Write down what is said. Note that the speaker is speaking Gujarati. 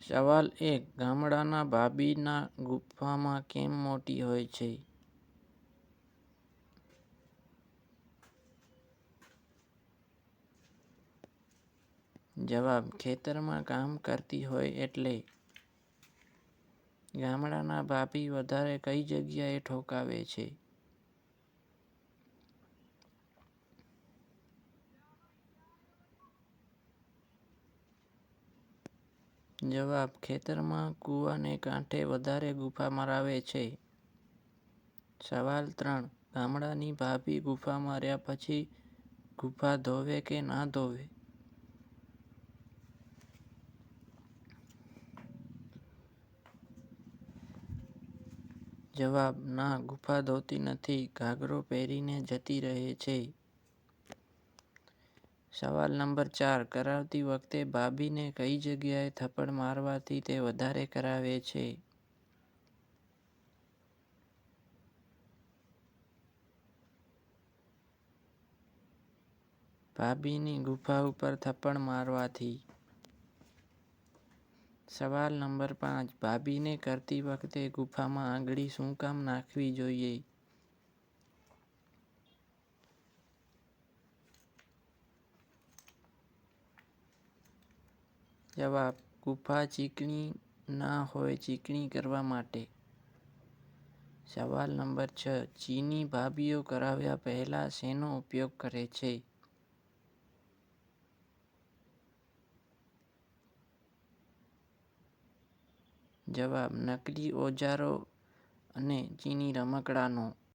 સવાલ એક ગામડાના ભાભીના ગુફામાં કેમ મોટી હોય છે? જવાબ, ખેતરમાં કામ કરતી હોય એટલે. ગામડાના ભાભી વધારે કઈ જગ્યાએ ઠોકાવે છે? જવાબ ખેતરમાં કૂવાને કાંઠે વધારે ગુફા મરાવે છે. સવાલ ત્રણ ગામડાની ભાભી ગુફા માર્યા પછી ગુફા ધોવે કે ના ધોવે? જવાબ ના ગુફા ધોતી નથી ઘાઘરો પહેરીને જતી રહે છે. સવાલ નંબર ચાર કરાવતી વખતે ભાભીને કઈ જગ્યાએ થપ્પડ મારવાથી તે વધારે કરાવે છે? ભાભીની ગુફા ઉપર થપ્પડ મારવાથી. સવાલ નંબર પાંચ ભાભીને કરતી વખતે ગુફામાં આંગળી શું કામ નાખવી જોઈએ? જવાબ, ગુફા ચીકણી ના હોય ચીકણી કરવા માટે. સવાલ નંબર છ, ચીની ભાભીઓ કરાવ્યા પહેલા શેનો ઉપયોગ કરે છે? જવાબ, નકલી ઓજારો અને ચીની રમકડાંનો.